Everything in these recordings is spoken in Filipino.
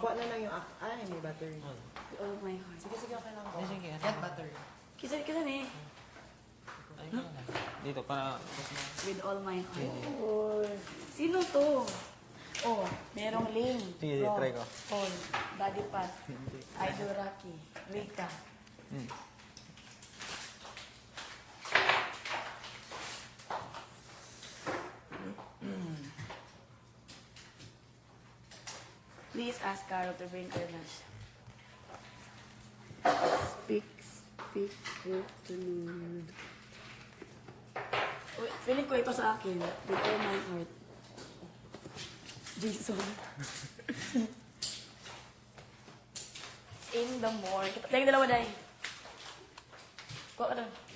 Ganun, pakwa na lang yung ak... Ay, may battery. All of my heart. Sige, sige, okay lang ko. Sige, sige. Get battery. Kisa, kisa ni. Dito, para... With all my heart. Sino to? Oh, merong Ling. Sige, Ron, try ko. Tol. Daddy Pat. Idol Rocky. Rika. Hmm. Please ask Carol to bring her lunch. Speak, speak, hope to Lord. Uy, feeling ko ito sa akin. With all my heart. Jason. In the morning. Lagi dalawa, Day. Kuha ka doon.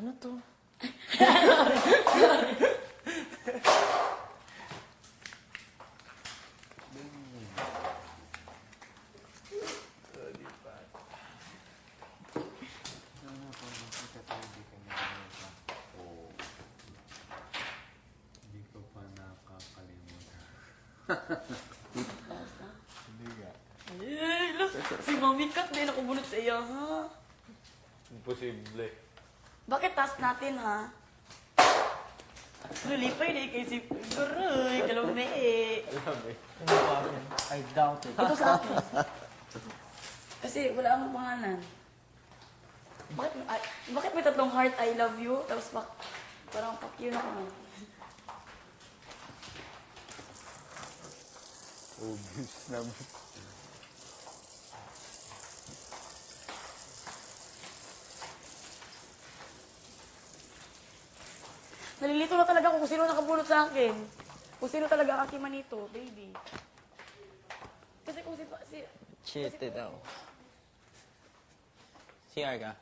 Ano to? Hindi ko pa nakakalimutan. Hindi nga. Ay. Si Mami Kat din ako bunot sa iyo, ha? Imposible. Bakit task natin, ha? Lulipay na kay si Guroy, kalumi eh. Alam eh. I doubt it. Ito sa akin. Kasi wala akong pangalan. Bakit, ay, bakit may tatlong heart, I love you, tapos pak, parang fuck you na ako. Obvious naman. Nalilito na talaga ako kung sino nakabunot sa akin. Kung sino talaga aking manito, baby. Kasi kung si, si Cheated daw. CR ka?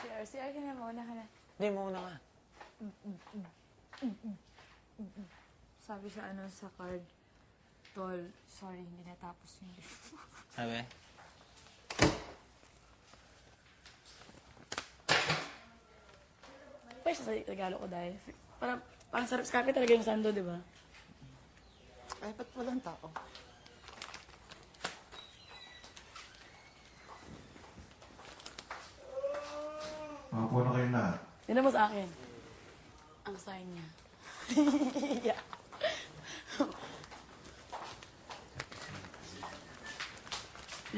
si R, si R ka na mauna ka na. Hindi, mauna ka. Sabi sa ano sa card, Tol, sorry, hindi natapos yung Sabi? Pwede sa regalo ko dahil. Parang, parang sarap sa kape talaga yung sando, di ba? Ay, ba't walang tao? Makapo na kayo lahat. Tignan mo sa akin. Ang sign niya. yeah.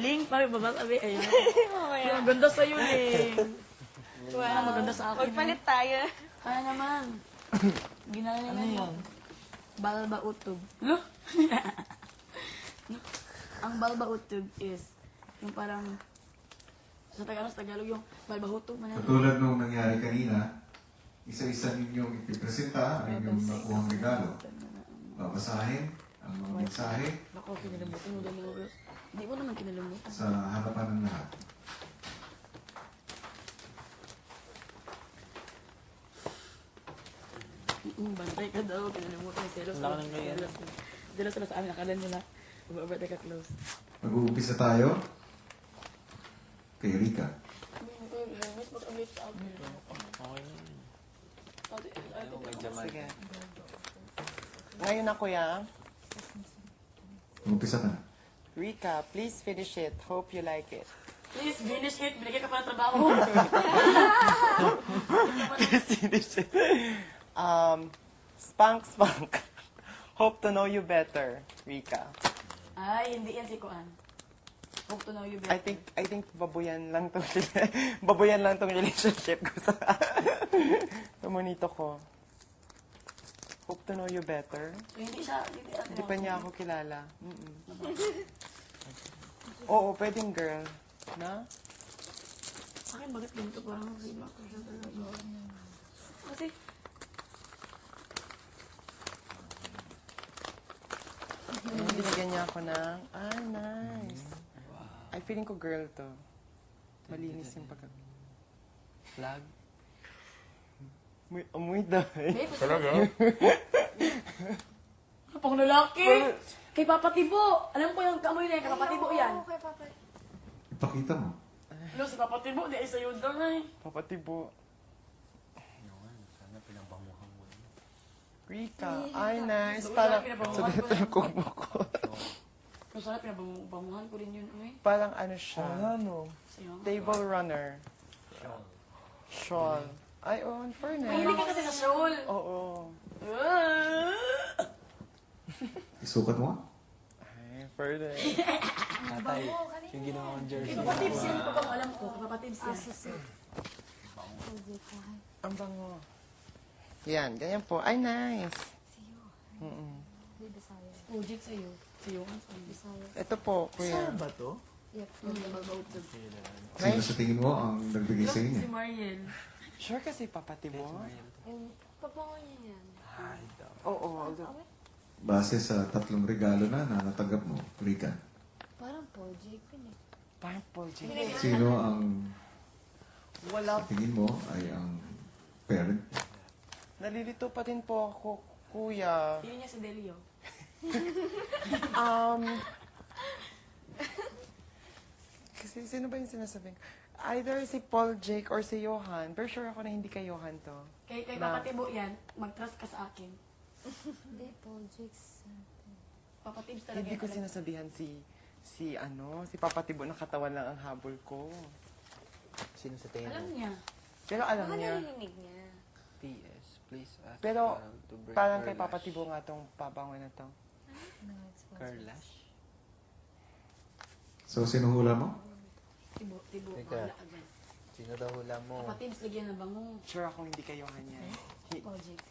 Ling, pare, baba sabi, ayun. Ang ganda sa'yo, Ling. Wow. maganda sa akin. Magpalit tayo. Kaya naman. Ginala ano yun? Balba utog. No? Ang balba utog is yung parang sa Tagalog, sa Tagalog yung balba utog. Man, Katulad nung nangyari kanina, isa-isa ninyong ipipresenta ang inyong nakuhang regalo. Babasahin ang mga mensahe Bako, kinalimutan mo dalawa. Hindi mo naman kinalimutan. sa harapan ng lahat. Bantay ka daw, kinalimutan. Selos Wala ka nang ganyan. Selos sila sa amin, akala nila. Umabate ka close. Mag-uumpisa tayo kay Rika. Na. Sige. Ngayon na, kuya. Mag-umpisa ka na. Rika, please finish it. Hope you like it. Please, finish it. Binigay ka pa ng trabaho. please finish it. Um, spank, spank. Hope to know you better, Rika. Ay, hindi yan si Kuan. Hope to know you I better. think I think babuyan lang tong babuyan lang tong relationship ko sa tumonito ko. Hope to know you better. Hindi siya, hindi ano. Hindi pa niya ako kilala. Mm-mm. Oo, pwedeng girl. Na? Sa akin, bakit ganito parang si Marco siya talaga? Kasi, Ayun, binigyan niya ako ng, ah, nice. Ay, feeling ko girl to. Malinis yung pagka... Flag? Amoy, amoy dahil. babe, Talaga? pang lalaki. Kay Papa Tibo. Alam ko yung kamoy na yan. Kay Papa Tibo yan. Papa. Ipakita mo. Ano, si Papa Tibo, di ay sa'yo daw na eh. Papatibo. Sana pinabanguhan mo. Rika, ay nice. Parang, sana pinabanguhan sabi ko ito yung yan. Ko. Kung sana pinabanguhan ko rin yun, eh. Parang ano siya, Ano? Table runner. Shawl. Ay, oh, in fairness. Mahilig ka kasi sa shawl. Oo. Ah! Isukat mo nga. Ay, in fairness. Tatay, yung ginawa kong jersey. Papa Tibbs yan. Ito bang alam ko. Kay Papa Tibbs yan. Ang bango. Yan, ganyan po. Ay, nice. Mm-mm. Di Bisaya. Project sa'yo. Sa'yo. ang sa'yo. Bisaya. Ito po, kuya. ba to? Yep. Sino sa tingin mo ang nagbigay sa Si inyo? Mariel. Sure kasi papatibo? Yung papango niya yan. Oo. Base sa tatlong regalo na na natanggap mo, Rika, Parang project yun eh. Parang J. sino ang Wala. sa tingin mo ay ang parent? Nalilito pa din po ako, kuya. Pili niya si Delio. Um, kasi sino ba yung sinasabing? Either si Paul Jake or si Johan. Pero sure ako na hindi kay Johan to. Kay, kay Na- Papa Tibo yan, mag-trust ka sa akin. Hindi, projects. Papa Tibbs talaga Hindi yan. ko sinasabihan si si ano, si Papa Tibo ng katawan lang ang habol ko. Sino sa tingin Alam mo? niya. Pero alam Baka niya, narinig niya. PS, please ask Pero, Carl to break parang her kay Papa lash. Tibo nga tong pabango na to. Carlash? So, sino hula mo? Tibo, Tibo. Teka. Wala agad. Sino daw hula mo? Papa Tibbs, lagyan ng bango. Sure ako hindi kay Johan yan. Hi- Project.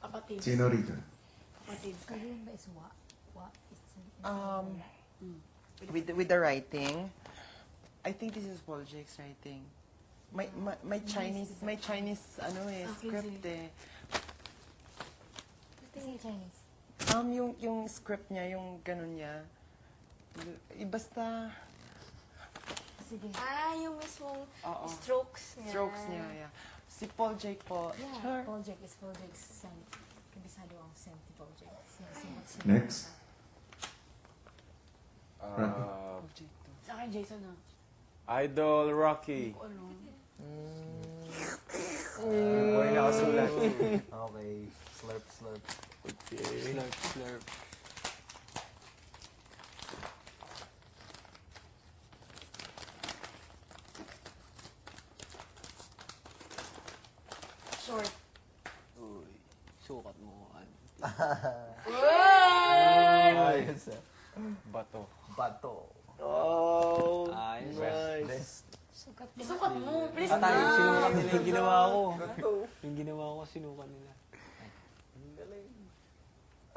Papa Tibbs. Sino, Tibbs. Kaya yun ba is wa? Wa? Um, with the, with the writing, I think this is Paul Jake's writing. May, may, may Chinese, may Chinese, ano eh, script eh. Ito yung Chinese. Um, yung, yung script niya, yung ganun niya, i- basta, Sige. Ah, yung mismong oo, strokes niya. strokes niya, yeah. Si Paul Jake po, Yeah, sure. project is project. Sen. Kabisado ang ti project. Next. Ah, Paul Jake to. Sa akin, Jason ah. Idol Rocky. Ano. May nakasulat. Okay. Slurp, slurp. Slurp, slurp. Short. Uy, sukat mo. An. Ayos ah. Bato. Bato. Oh, Ayos. nice. Sukat mo. Isukat mo. Please na. sinukat nila yung ginawa ko. Yung ginawa ko, sinukat nila.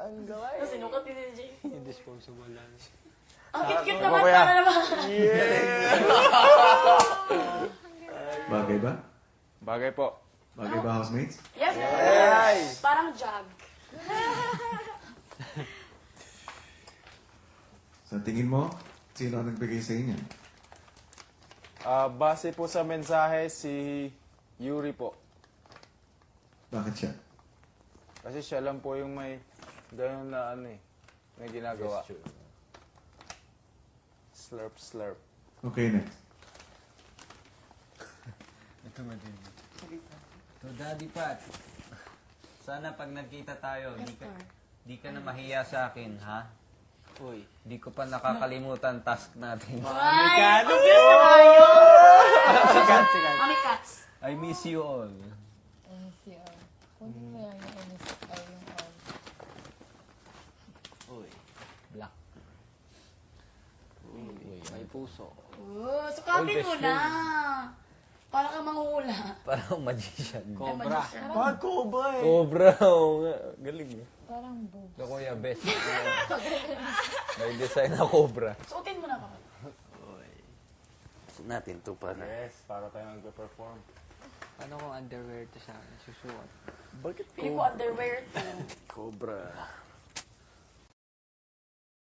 Ang galing. Tapos sinukat ni Jay. Yung disposable lang. Ang cute-cute naman. kuya. Para naman. Bagay ba? Bagay po. Bagay ba, housemates? Yes, yes. Parang jog. Sa tingin mo, sino ang nagbigay sa inyo? Ah, base po sa mensahe, si Yuri po. Bakit siya? Kasi siya lang po yung may gano'n na ano eh. May ginagawa. Slurp, slurp. Okay, next. To Daddy Pat, sana pag nagkita tayo, di ka, di ka na mahiya sa akin, ha? Uy. Di ko pa nakakalimutan task natin. Ay, obvious na tayo. Sikat, sikat. Cats. I miss you all. Kunin mo yan yung NCR yung all. Uy. Black. Uy, may puso. Oh, sukatin mo na. Para ka manghula. Parang magician. Cobra. Bakit cobra eh? Cobra. oo nga. Galing eh. Parang boob. Ito kuya, best. May design na cobra. Suotin mo na papa. natin to para. Yes, para tayo nag-perform. Paano kung underwear to sa akin? Susuot. Bakit Pili ko underwear to. Cobra.